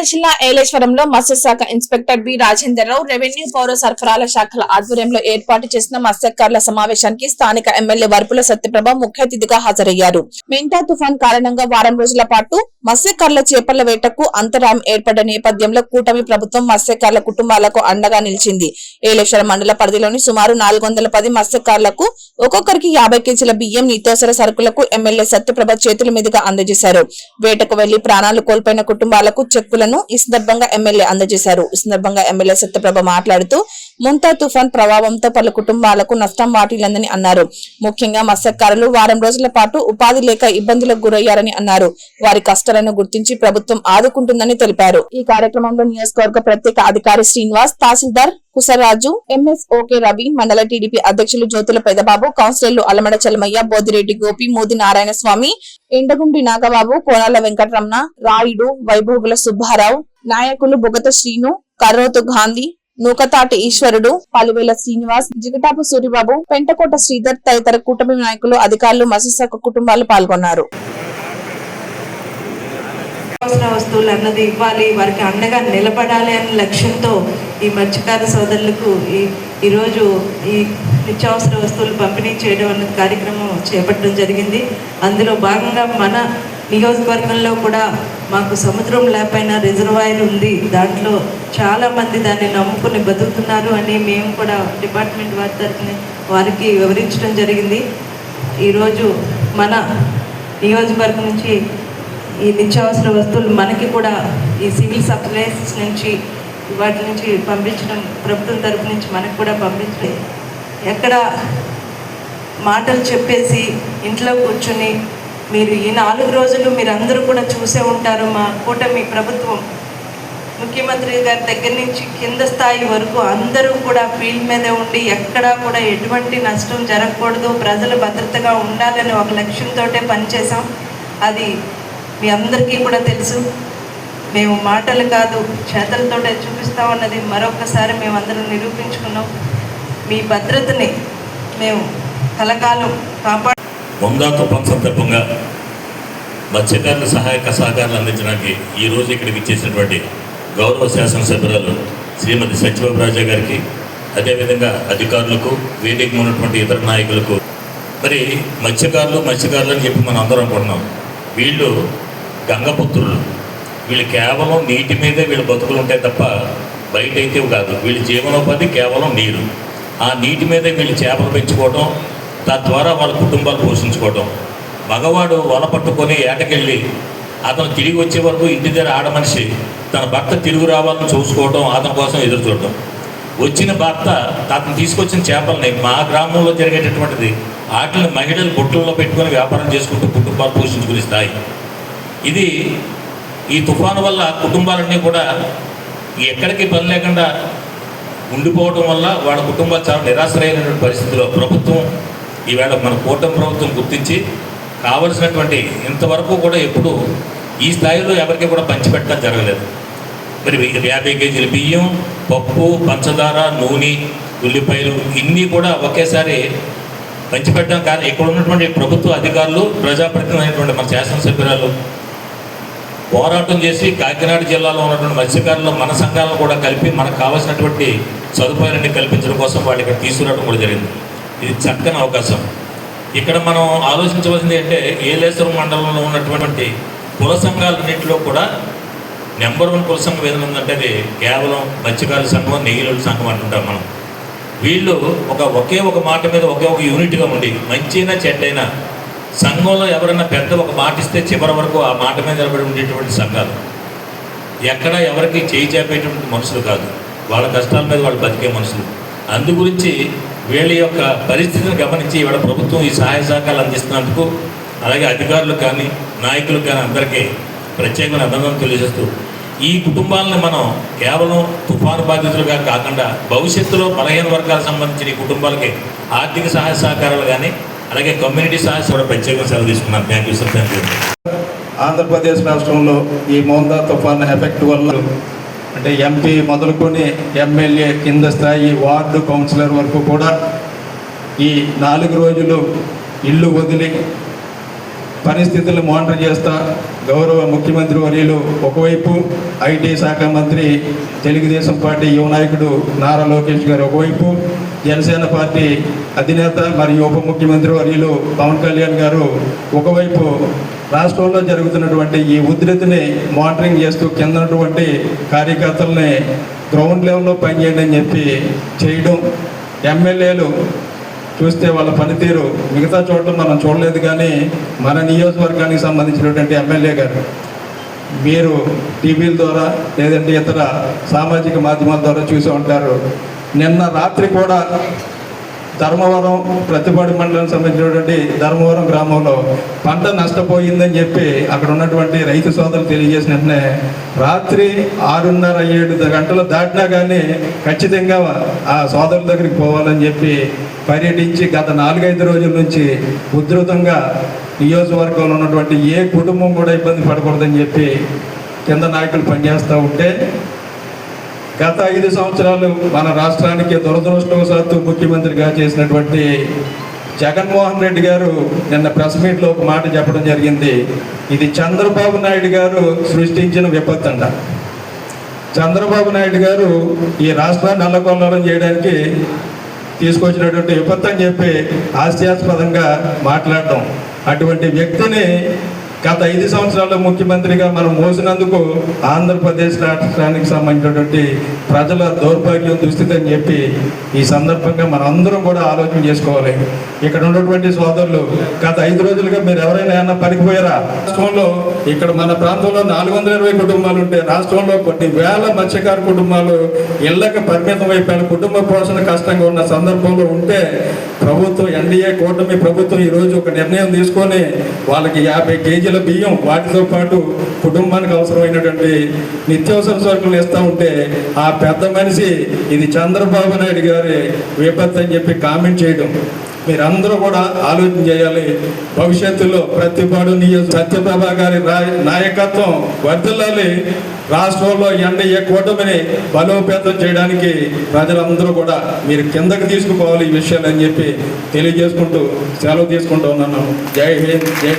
నల్గొండ జిల్లా ఏలేశ్వరంలో మత్స్య శాఖ ఇన్స్పెక్టర్ బి రాజేందర్రావు రెవెన్యూ పౌర సరఫరాల శాఖల ఆధ్వర్యంలో ఏర్పాటు చేసిన మత్స్యకారుల సమావేశానికి స్థానిక ఎమ్మెల్యే వరపుల సత్యప్రభ ముఖ్య అతిథిగా హాజరయ్యారు. మెంటా తుఫాన్ కారణంగా వారం రోజుల పాటు మత్స్యకారుల చేపల వేటకు అంతరాయం ఏర్పడ్డ నేపథ్యంలో కూటమి ప్రభుత్వం మత్స్యకారుల కుటుంబాలకు అండగా నిలిచింది. ఏలేశ్వరం మండల పరిధిలోని సుమారు నాలుగు వందల పది మత్స్యకారులకు ఒక్కొక్కరికి యాభై కేజీల బియ్యం నిత్యావసర సరుకులకు ఎమ్మెల్యే సత్యప్రభ చేతుల మీదుగా అందజేశారు. వేటకు వెళ్ళి ప్రాణాలు కోల్పోయిన కుటుంబాలకు చెక్కులను ఈ సందర్భంగా ఎమ్మెల్యే అందజేశారు. ఈ సందర్భంగా ఎమ్మెల్యే సత్యప్రభ మాట్లాడుతూ ముంతా తుఫాన్ ప్రభావంతో పలు కుటుంబాలకు నష్టం వాటిల్లందని అన్నారు. ముఖ్యంగా మత్స్యకారులు వారం రోజుల పాటు ఉపాధి లేక ఇబ్బందులకు గురయ్యారని అన్నారు. వారి కష్టాలను గుర్తించి ప్రభుత్వం ఆదుకుంటుందని తెలిపారు. ఈ కార్యక్రమంలో నియోజకవర్గ ప్రత్యేక అధికారి శ్రీనివాస్ తహసీల్దార్ కుసరాజు ఎంఎస్ ఓకే రవి మండల టీడీపీ అధ్యక్షులు జ్యోతుల పెదబాబు కౌన్సిలర్లు అలమడ చలమయ్య బోదిరెడ్డి గోపి మోది నారాయణ స్వామి ఎండగుండి నాగబాబు కోనాల వెంకటరమణ రాయుడు వైభోగుల సుబ్బారావు నాయకులు బొగత శ్రీను కర్రోతు గాంధీ నూకతాటి ఈశ్వరుడు పలువేల శ్రీనివాస్ జిగటాపు సూరిబాబు పెంటకోట శ్రీధర్ తదితర కూటమి నాయకులు అధికారులు మత్స్యశాఖ కుటుంబాలు పాల్గొన్నారు. కావాల్సిన వస్తువులు అన్నది ఇవ్వాలి వారికి అండగా నిలబడాలి అనే లక్ష్యంతో ఈ మత్స్యకార సోదరులకు ఈ ఈరోజు ఈ నిత్యావసర వస్తువులు పంపిణీ చేయడం అన్న కార్యక్రమం చేపట్టడం జరిగింది. అందులో భాగంగా మన నియోజకవర్గంలో కూడా మాకు సముద్రం లేకపోయినా రిజర్వాయర్ ఉంది. దాంట్లో చాలామంది దాన్ని నమ్ముకుని బతుకుతున్నారు అని మేము కూడా డిపార్ట్మెంట్ వారి తరఫున వారికి వివరించడం జరిగింది. ఈరోజు మన నియోజకవర్గం నుంచి ఈ నిత్యావసర వస్తువులు మనకి కూడా ఈ సివిల్ సప్లైస్ నుంచి వాటి నుంచి పంపించడం ప్రభుత్వం తరపు నుంచి మనకు కూడా పంపించలే ఎక్కడ మాటలు చెప్పేసి ఇంట్లో కూర్చుని మీరు ఈ నాలుగు రోజులు మీరు అందరూ కూడా చూసే ఉంటారు మా కూటమి ప్రభుత్వం. ముఖ్యమంత్రి గారి దగ్గర నుంచి కింద స్థాయి వరకు అందరూ కూడా ఫీల్డ్ మీదే ఉండి ఎక్కడా కూడా ఎటువంటి నష్టం జరగకూడదు ప్రజలు భద్రతగా ఉండాలని ఒక లక్ష్యంతో పనిచేసాం అది మీ అందరికీ కూడా తెలుసు. మేము మాటలు కాదు చేతలతోటే చూపిస్తామన్నది మరొకసారి మేము అందరం నిరూపించుకున్నాం. మీ భద్రతని మేము కలకాలం కాపాడు వందా తుఫాన్ సందర్భంగా మత్స్యకారుల సహాయక సహకారాలు అందించడానికి ఈ రోజు ఇక్కడికి ఇచ్చేసినటువంటి గౌరవ శాసనసభ్యురాలు శ్రీమతి సత్యబాబు రాజా గారికి అదేవిధంగా అధికారులకు వేదిక ఉన్నటువంటి ఇతర నాయకులకు. మరి మత్స్యకారులు మత్స్యకారులు అని చెప్పి మనం అందరం అనుకుంటున్నాం. వీళ్ళు గంగపుత్రులు. వీళ్ళు కేవలం నీటి మీదే వీళ్ళ బతుకులు ఉంటాయి తప్ప బయట అయితే కాదు. వీళ్ళ జీవనోపాధి కేవలం నీరు. ఆ నీటి మీదే వీళ్ళు చేపలు పెంచుకోవడం తద్వారా వాళ్ళ కుటుంబాలు పోషించుకోవడం మగవాడు వల పట్టుకొని ఏటకెళ్ళి అతను తిరిగి వచ్చే వరకు ఇంటి దగ్గర ఆడమనిషి తన భర్త తిరుగు రావాలని చూసుకోవడం అతని కోసం ఎదురు చూడటం. వచ్చిన భర్త అతను తీసుకొచ్చిన చేపల్ని మా గ్రామంలో జరిగేటటువంటిది వాటిని మహిళలు బొట్టుల్లో పెట్టుకొని వ్యాపారం చేసుకుంటూ కుటుంబాలు పోషించుకునే స్థాయి. ఇది ఈ తుఫాను వల్ల కుటుంబాలన్నీ కూడా ఎక్కడికి పని లేకుండా ఉండిపోవడం వల్ల వాళ్ళ కుటుంబాలు చాలా నిరాశ్రయమైనటువంటి పరిస్థితిలో ప్రభుత్వం ఈవేళ మన కూటమి ప్రభుత్వం గుర్తించి కావలసినటువంటి ఇంతవరకు కూడా ఎప్పుడు ఈ స్థాయిలో ఎవరికి కూడా పంచిపెట్టడం జరగలేదు. మరి యాభై కేజీల బియ్యం పప్పు పంచదార నూనె ఉల్లిపాయలు ఇన్ని కూడా ఒకేసారి పంచిపెట్టడం కానీ ఇక్కడ ఉన్నటువంటి ప్రభుత్వ అధికారులు ప్రజాప్రతినిధి అయినటువంటి మన శాసనసభ్యురాలు పోరాటం చేసి కాకినాడ జిల్లాలో ఉన్నటువంటి మత్స్యకారులు మన సంఘాలను కూడా కలిపి మనకు కావాల్సినటువంటి సదుపాయాలన్నీ కల్పించడం కోసం వాళ్ళు ఇక్కడ తీసుకురావడం కూడా జరిగింది. ఇది చక్కని అవకాశం. ఇక్కడ మనం ఆలోచించవలసింది అంటే ఏలేశ్వరం మండలంలో ఉన్నటువంటి కుల సంఘాలన్నింటిలో కూడా నెంబర్ వన్ కుల సంఘం ఏదైనా ఉందంటే అది కేవలం మత్స్యకారుల సంఘం నెయ్యిలోళ్ళ సంఘం అంటుంటాం మనం. వీళ్ళు ఒక ఒకే ఒక మాట మీద ఒకే ఒక యూనిట్గా ఉండి మంచైనా చెడ్డైనా సంఘంలో ఎవరైనా పెద్ద ఒక మాట ఇస్తే చివరి వరకు ఆ మాట మీద నిలబడి ఉండేటువంటి సంఘాలు. ఎక్కడ ఎవరికి చేయి చేపేటువంటి మనుషులు కాదు. వాళ్ళ కష్టాల మీద వాళ్ళు బతికే మనుషులు. అందు గురించి వీళ్ళ యొక్క పరిస్థితిని గమనించి ఇవాళ ప్రభుత్వం ఈ సహాయ సహకారాలు అందిస్తున్నందుకు అలాగే అధికారులు కానీ నాయకులు కానీ అందరికీ ప్రత్యేకమైన అభినందనలు తెలియజేస్తూ ఈ కుటుంబాలను మనం కేవలం తుఫాను బాధితులుగా కాకుండా భవిష్యత్తులో బలహీన వర్గాలకు సంబంధించిన ఈ కుటుంబాలకి ఆర్థిక సహాయ సహకారాలు కానీ అలాగే కమ్యూనిటీ సహాయ కూడా ప్రత్యేకంగా సెలవు తీసుకున్నాను thank you sir thank you Andhra Pradesh రాష్ట్రంలో ఈ మోందా తుఫాన్ ఎఫెక్ట్ వల్ల అంటే ఎంపీ మొదలుకొని ఎమ్మెల్యే కింద స్థాయి వార్డు కౌన్సిలర్ వరకు కూడా ఈ నాలుగు రోజులు ఇల్లు వదిలి పరిస్థితులు మానిటర్ చేస్తా. గౌరవ ముఖ్యమంత్రి వర్యులు ఒకవైపు ఐటీ శాఖ మంత్రి తెలుగుదేశం పార్టీ యువ నాయకుడు నారా లోకేష్ గారు ఒకవైపు జనసేన పార్టీ అధినేత మరియు ఉప ముఖ్యమంత్రి వర్యులు పవన్ కళ్యాణ్ గారు ఒకవైపు. రాష్ట్రంలో జరుగుతున్నటువంటి ఈ ఉధృతిని మానిటరింగ్ చేస్తూ కిందటువంటి కార్యకర్తలని గ్రౌండ్ లెవెల్లో పనిచేయండి అని చెప్పి చేయడం. ఎమ్మెల్యేలు చూస్తే వాళ్ళ పనితీరు మిగతా చోట్ల మనం చూడలేదు కానీ మన నియోజకవర్గానికి సంబంధించినటువంటి ఎమ్మెల్యే గారు మీరు టీవీల ద్వారా లేదంటే ఇతర సామాజిక మాధ్యమాల ద్వారా చూసి ఉంటారు. నిన్న రాత్రి కూడా ధర్మవరం ప్రతిపాడు మండలానికి సంబంధించినటువంటి ధర్మవరం గ్రామంలో పంట నష్టపోయిందని చెప్పి అక్కడ ఉన్నటువంటి రైతు సోదరులు తెలియజేసిన వెంటనే రాత్రి ఆరున్నర ఏడు గంటలు దాటినా కానీ ఖచ్చితంగా ఆ సోదరుల దగ్గరికి పోవాలని చెప్పి పర్యటించి గత నాలుగైదు రోజుల నుంచి ఉధృతంగా నియోజకవర్గంలో ఉన్నటువంటి ఏ కుటుంబం కూడా ఇబ్బంది పడకూడదని చెప్పి కింద నాయకులు పనిచేస్తూ ఉంటే గత ఐదు సంవత్సరాలు మన రాష్ట్రానికి దురదృష్టవశాత్తు ముఖ్యమంత్రిగా చేసినటువంటి జగన్మోహన్ రెడ్డి గారు నిన్న ప్రెస్ మీట్లో ఒక మాట చెప్పడం జరిగింది. ఇది చంద్రబాబు నాయుడు గారు సృష్టించిన విపత్తు అంట. చంద్రబాబు నాయుడు గారు ఈ రాష్ట్రాన్ని అల్లకొల్లడం చేయడానికి తీసుకొచ్చినటువంటి విపత్తు అని చెప్పి హాస్యాస్పదంగా మాట్లాడడం. అటువంటి వ్యక్తిని గత ఐదు సంవత్సరాల్లో ముఖ్యమంత్రిగా మనం మోసినందుకు ఆంధ్రప్రదేశ్ రాష్ట్రానికి సంబంధించినటువంటి ప్రజల దౌర్భాగ్యం దుస్థితి అని చెప్పి ఈ సందర్భంగా మనం అందరం కూడా ఆలోచన చేసుకోవాలి. ఇక్కడ ఉన్నటువంటి సోదరులు గత ఐదు రోజులుగా మీరు ఎవరైనా ఏమన్నా పనికిపోయారా? రాష్ట్రంలో ఇక్కడ మన ప్రాంతంలో నాలుగు వందల ఇరవై కుటుంబాలు ఉంటే రాష్ట్రంలో కొన్ని వేల మత్స్యకార కుటుంబాలు ఇళ్ళకు పరిమితం అయిపోయిన కుటుంబ పోషణ కష్టంగా ఉన్న సందర్భంలో ఉంటే ప్రభుత్వం ఎన్డీఏ కూటమి ప్రభుత్వం ఈరోజు ఒక నిర్ణయం తీసుకొని వాళ్ళకి యాభై కేజీల బియ్యం వాటితో పాటు కుటుంబానికి అవసరమైనటువంటి నిత్యావసర సరుకులు ఇస్తూ ఉంటే ఆ పెద్ద మనిషి ఇది చంద్రబాబు నాయుడు గారి విపత్తు అని చెప్పి కామెంట్ చేయడం. మీరందరూ కూడా ఆలోచన చేయాలి. భవిష్యత్తులో ప్రతిపాడు నియోజక సత్యప్రభ గారి నాయకత్వం వర్ధిల్లాలి. రాష్ట్రంలో ఎన్డీఏ కూటమిని బలోపేతం చేయడానికి ప్రజలందరూ కూడా మీరు కిందకి తీసుకుపోవాలి ఈ విషయాలు అని చెప్పి తెలియజేసుకుంటూ సెలవు తీసుకుంటూ ఉన్నాను. జై హింద్ జై